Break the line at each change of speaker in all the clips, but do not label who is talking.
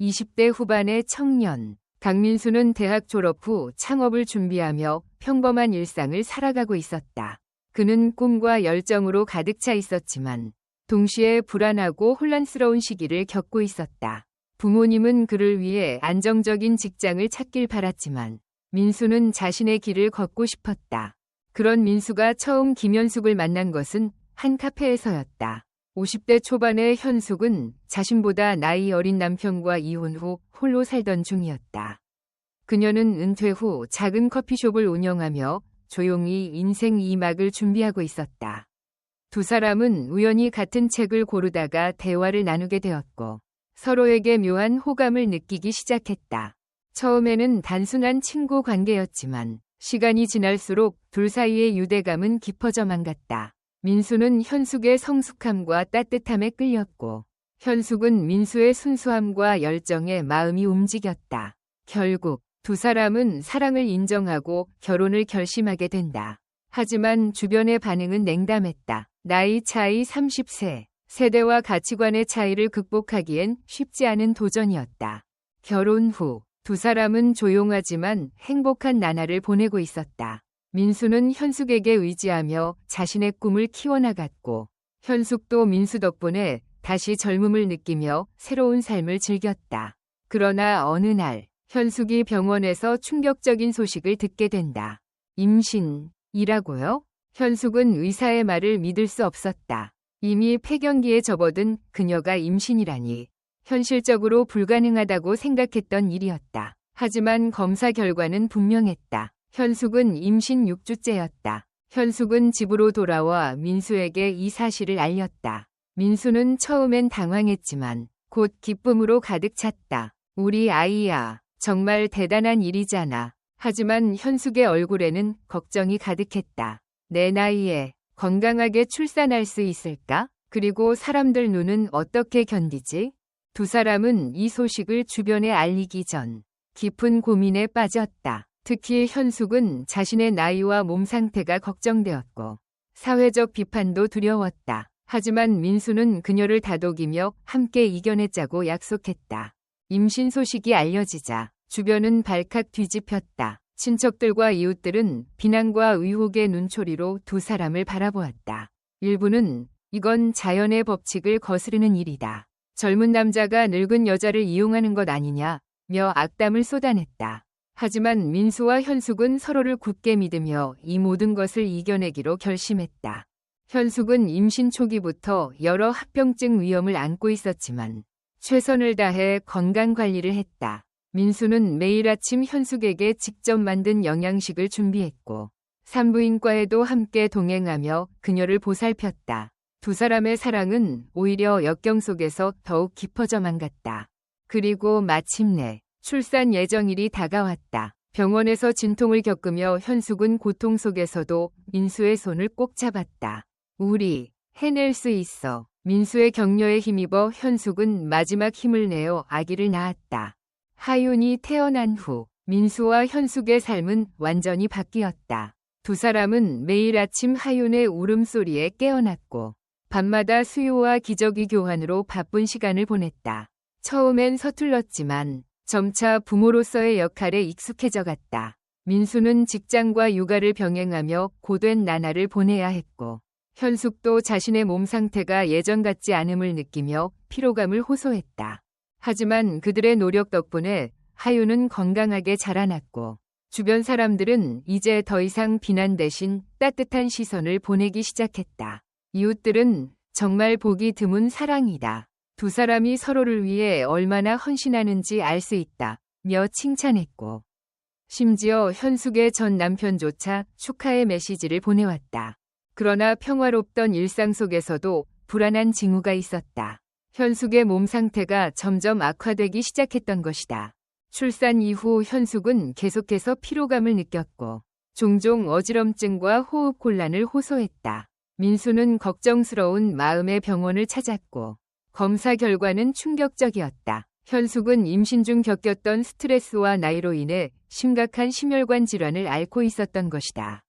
20대 후반의 청년. 강민수는 대학 졸업 후 창업을 준비하며 평범한 일상을 살아가고 있었다. 그는 꿈과 열정으로 가득 차 있었지만 동시에 불안하고 혼란스러운 시기를 겪고 있었다. 부모님은 그를 위해 안정적인 직장을 찾길 바랐지만 민수는 자신의 길을 걷고 싶었다. 그런 민수가 처음 김현숙을 만난 것은 한 카페에서였다. 50대 초반의 현숙은 자신보다 나이 어린 남편과 이혼 후 홀로 살던 중이었다. 그녀는 은퇴 후 작은 커피숍을 운영하며 조용히 인생 2막을 준비하고 있었다. 두 사람은 우연히 같은 책을 고르다가 대화를 나누게 되었고 서로에게 묘한 호감을 느끼기 시작했다. 처음에는 단순한 친구 관계였지만 시간이 지날수록 둘 사이의 유대감은 깊어져만 갔다. 민수는 현숙의 성숙함과 따뜻함에 끌렸고 현숙은 민수의 순수함과 열정에 마음이 움직였다. 결국 두 사람은 사랑을 인정하고 결혼을 결심하게 된다. 하지만 주변의 반응은 냉담했다. 나이 차이 30세, 세대와 가치관의 차이를 극복하기엔 쉽지 않은 도전이었다. 결혼 후 두 사람은 조용하지만 행복한 나날을 보내고 있었다. 민수는 현숙에게 의지하며 자신의 꿈을 키워나갔고 현숙도 민수 덕분에 다시 젊음을 느끼며 새로운 삶을 즐겼다. 그러나 어느 날 현숙이 병원에서 충격적인 소식을 듣게 된다. 임신이라고요? 현숙은 의사의 말을 믿을 수 없었다. 이미 폐경기에 접어든 그녀가 임신이라니 현실적으로 불가능하다고 생각했던 일이었다. 하지만 검사 결과는 분명했다. 현숙은 임신 6주째였다. 현숙은 집으로 돌아와 민수에게 이 사실을 알렸다. 민수는 처음엔 당황했지만 곧 기쁨으로 가득 찼다. 우리 아이야. 정말 대단한 일이잖아. 하지만 현숙의 얼굴에는 걱정이 가득했다. 내 나이에 건강하게 출산할 수 있을까? 그리고 사람들 눈은 어떻게 견디지? 두 사람은 이 소식을 주변에 알리기 전 깊은 고민에 빠졌다. 특히 현숙은 자신의 나이와 몸 상태가 걱정되었고 사회적 비판도 두려웠다. 하지만 민수는 그녀를 다독이며 함께 이겨내자고 약속했다. 임신 소식이 알려지자 주변은 발칵 뒤집혔다. 친척들과 이웃들은 비난과 의혹의 눈초리로 두 사람을 바라보았다. 일부는 이건 자연의 법칙을 거스르는 일이다. 젊은 남자가 늙은 여자를 이용하는 것 아니냐며 악담을 쏟아냈다. 하지만 민수와 현숙은 서로를 굳게 믿으며 이 모든 것을 이겨내기로 결심했다. 현숙은 임신 초기부터 여러 합병증 위험을 안고 있었지만 최선을 다해 건강 관리를 했다. 민수는 매일 아침 현숙에게 직접 만든 영양식을 준비했고 산부인과에도 함께 동행하며 그녀를 보살폈다. 두 사람의 사랑은 오히려 역경 속에서 더욱 깊어져만 갔다. 그리고 마침내 출산 예정일이 다가왔다. 병원에서 진통을 겪으며 현숙은 고통 속에서도 민수의 손을 꼭 잡았다. 우리 해낼 수 있어. 민수의 격려에 힘입어 현숙은 마지막 힘을 내어 아기를 낳았다. 하윤이 태어난 후 민수와 현숙의 삶은 완전히 바뀌었다. 두 사람은 매일 아침 하윤의 울음소리에 깨어났고 밤마다 수요와 기저귀 교환으로 바쁜 시간을 보냈다. 처음엔 서툴렀지만 점차 부모로서의 역할에 익숙해져 갔다. 민수는 직장과 육아를 병행하며 고된 나날을 보내야 했고 현숙도 자신의 몸 상태가 예전 같지 않음을 느끼며 피로감을 호소했다. 하지만 그들의 노력 덕분에 하유는 건강하게 자라났고 주변 사람들은 이제 더 이상 비난 대신 따뜻한 시선을 보내기 시작했다. 이웃들은 정말 보기 드문 사랑이다. 두 사람이 서로를 위해 얼마나 헌신하는지 알 수 있다. 며 칭찬했고 심지어 현숙의 전 남편조차 축하의 메시지를 보내왔다. 그러나 평화롭던 일상 속에서도 불안한 징후가 있었다. 현숙의 몸 상태가 점점 악화되기 시작했던 것이다. 출산 이후 현숙은 계속해서 피로감을 느꼈고 종종 어지럼증과 호흡 곤란을 호소했다. 민수는 걱정스러운 마음의 병원을 찾았고 검사 결과는 충격적이었다. 현숙은 임신 중 겪었던 스트레스와 나이로 인해 심각한 심혈관 질환을 앓고 있었던 것이다.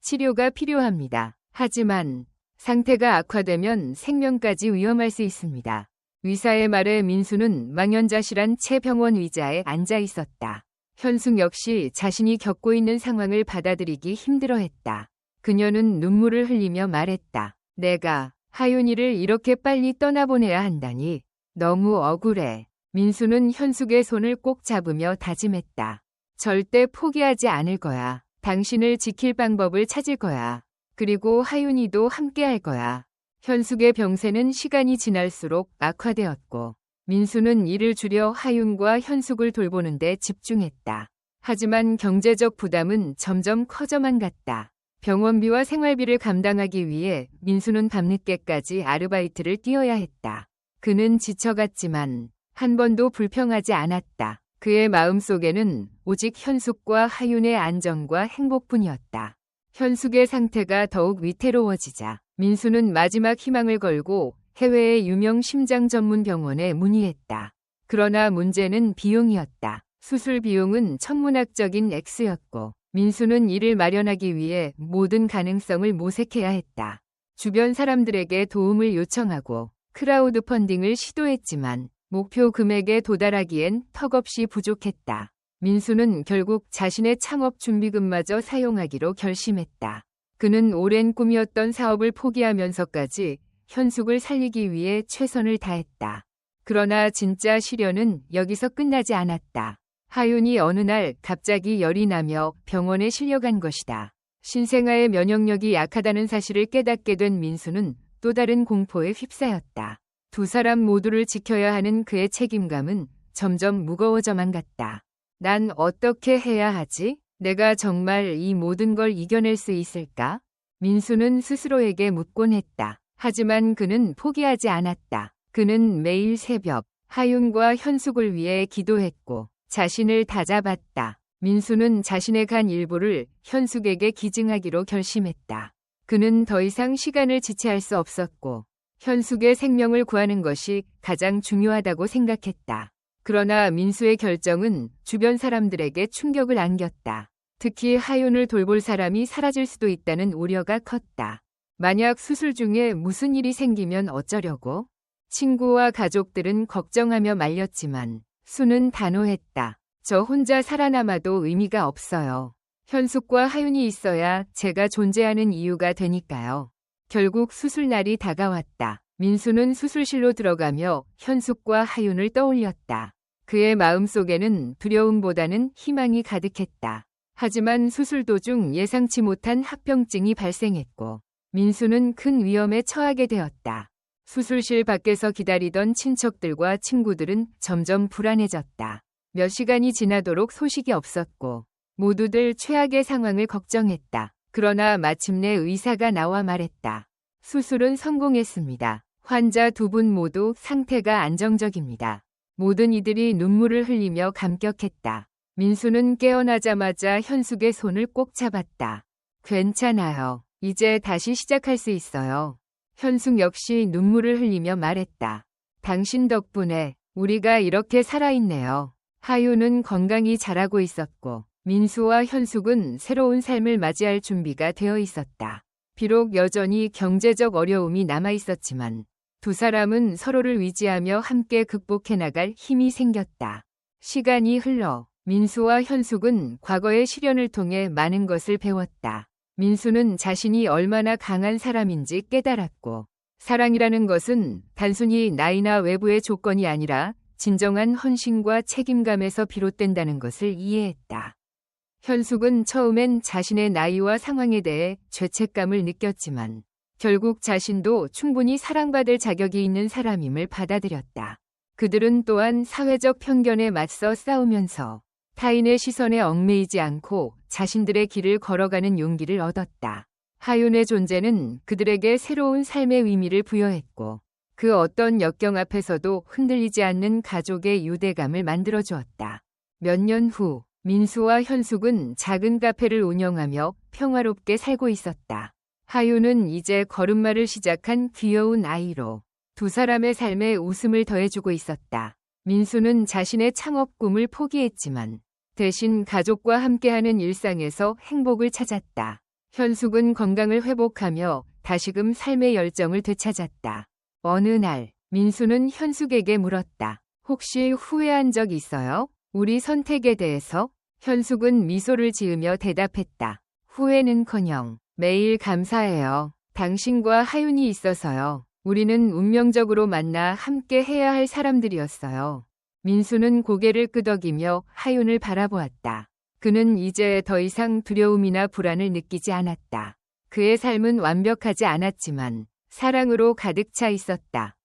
치료가 필요합니다. 하지만 상태가 악화되면 생명까지 위험할 수 있습니다. 의사의 말에 민수는 망연자실한 채 병원 의자에 앉아 있었다. 현숙 역시 자신이 겪고 있는 상황을 받아들이기 힘들어했다. 그녀는 눈물을 흘리며 말했다. 내가 하윤이를 이렇게 빨리 떠나보내야 한다니 너무 억울해. 민수는 현숙의 손을 꼭 잡으며 다짐했다. 절대 포기하지 않을 거야. 당신을 지킬 방법을 찾을 거야. 그리고 하윤이도 함께 할 거야. 현숙의 병세는 시간이 지날수록 악화되었고 민수는 일을 줄여 하윤과 현숙을 돌보는 데 집중했다. 하지만 경제적 부담은 점점 커져만 갔다. 병원비와 생활비를 감당하기 위해 민수는 밤늦게까지 아르바이트를 뛰어야 했다. 그는 지쳐갔지만 한 번도 불평하지 않았다. 그의 마음속에는 오직 현숙과 하윤의 안정과 행복뿐이었다. 현숙의 상태가 더욱 위태로워지자 민수는 마지막 희망을 걸고 해외의 유명 심장 전문 병원에 문의했다. 그러나 문제는 비용이었다. 수술 비용은 천문학적인 액수였고 민수는 이를 마련하기 위해 모든 가능성을 모색해야 했다. 주변 사람들에게 도움을 요청하고 크라우드 펀딩을 시도했지만 목표 금액에 도달하기엔 턱없이 부족했다. 민수는 결국 자신의 창업 준비금마저 사용하기로 결심했다. 그는 오랜 꿈이었던 사업을 포기하면서까지 현숙을 살리기 위해 최선을 다했다. 그러나 진짜 시련은 여기서 끝나지 않았다. 하윤이 어느 날 갑자기 열이 나며 병원에 실려간 것이다. 신생아의 면역력이 약하다는 사실을 깨닫게 된 민수는 또 다른 공포에 휩싸였다. 두 사람 모두를 지켜야 하는 그의 책임감은 점점 무거워져만 갔다. 난 어떻게 해야 하지? 내가 정말 이 모든 걸 이겨낼 수 있을까? 민수는 스스로에게 묻곤 했다. 하지만 그는 포기하지 않았다. 그는 매일 새벽 하윤과 현숙을 위해 기도했고 자신을 다잡았다. 민수는 자신의 간 일부를 현숙에게 기증하기로 결심했다. 그는 더 이상 시간을 지체할 수 없었고 현숙의 생명을 구하는 것이 가장 중요하다고 생각했다. 그러나 민수의 결정은 주변 사람들에게 충격을 안겼다. 특히 하윤을 돌볼 사람이 사라질 수도 있다는 우려가 컸다. 만약 수술 중에 무슨 일이 생기면 어쩌려고? 친구와 가족들은 걱정하며 말렸지만 수는 단호했다. 저 혼자 살아남아도 의미가 없어요. 현숙과 하윤이 있어야 제가 존재하는 이유가 되니까요. 결국 수술날이 다가왔다. 민수는 수술실로 들어가며 현숙과 하윤을 떠올렸다. 그의 마음속에는 두려움보다는 희망이 가득했다. 하지만 수술 도중 예상치 못한 합병증이 발생했고 민수는 큰 위험에 처하게 되었다. 수술실 밖에서 기다리던 친척들과 친구들은 점점 불안해졌다. 몇 시간이 지나도록 소식이 없었고 모두들 최악의 상황을 걱정했다. 그러나 마침내 의사가 나와 말했다. 수술은 성공했습니다. 환자 두 분 모두 상태가 안정적입니다. 모든 이들이 눈물을 흘리며 감격했다. 민수는 깨어나자마자 현숙의 손을 꼭 잡았다. 괜찮아요. 이제 다시 시작할 수 있어요. 현숙 역시 눈물을 흘리며 말했다. 당신 덕분에 우리가 이렇게 살아있네요. 하유는 건강히 자라고 있었고 민수와 현숙은 새로운 삶을 맞이할 준비가 되어 있었다. 비록 여전히 경제적 어려움이 남아 있었지만 두 사람은 서로를 위지하며 함께 극복해 나갈 힘이 생겼다. 시간이 흘러 민수와 현숙은 과거의 시련을 통해 많은 것을 배웠다. 민수는 자신이 얼마나 강한 사람인지 깨달았고 사랑이라는 것은 단순히 나이나 외부의 조건이 아니라 진정한 헌신과 책임감에서 비롯된다는 것을 이해했다. 현숙은 처음엔 자신의 나이와 상황에 대해 죄책감을 느꼈지만 결국 자신도 충분히 사랑받을 자격이 있는 사람임을 받아들였다. 그들은 또한 사회적 편견에 맞서 싸우면서 타인의 시선에 얽매이지 않고 자신들의 길을 걸어가는 용기를 얻었다. 하윤의 존재는 그들에게 새로운 삶의 의미를 부여했고 그 어떤 역경 앞에서도 흔들리지 않는 가족의 유대감을 만들어 주었다. 몇 년 후 민수와 현숙은 작은 카페를 운영하며 평화롭게 살고 있었다. 하윤은 이제 걸음마를 시작한 귀여운 아이로 두 사람의 삶에 웃음을 더해주고 있었다. 민수는 자신의 창업 꿈을 포기했지만 대신 가족과 함께하는 일상에서 행복을 찾았다. 현숙은 건강을 회복하며 다시금 삶의 열정을 되찾았다. 어느 날 민수는 현숙에게 물었다. 혹시 후회한 적 있어요? 우리 선택에 대해서? 현숙은 미소를 지으며 대답했다. 후회는커녕 매일 감사해요. 당신과 하윤이 있어서요. 우리는 운명적으로 만나 함께 해야 할 사람들이었어요. 민수는 고개를 끄덕이며 하윤을 바라보았다. 그는 이제 더 이상 두려움이나 불안을 느끼지 않았다. 그의 삶은 완벽하지 않았지만 사랑으로 가득 차 있었다.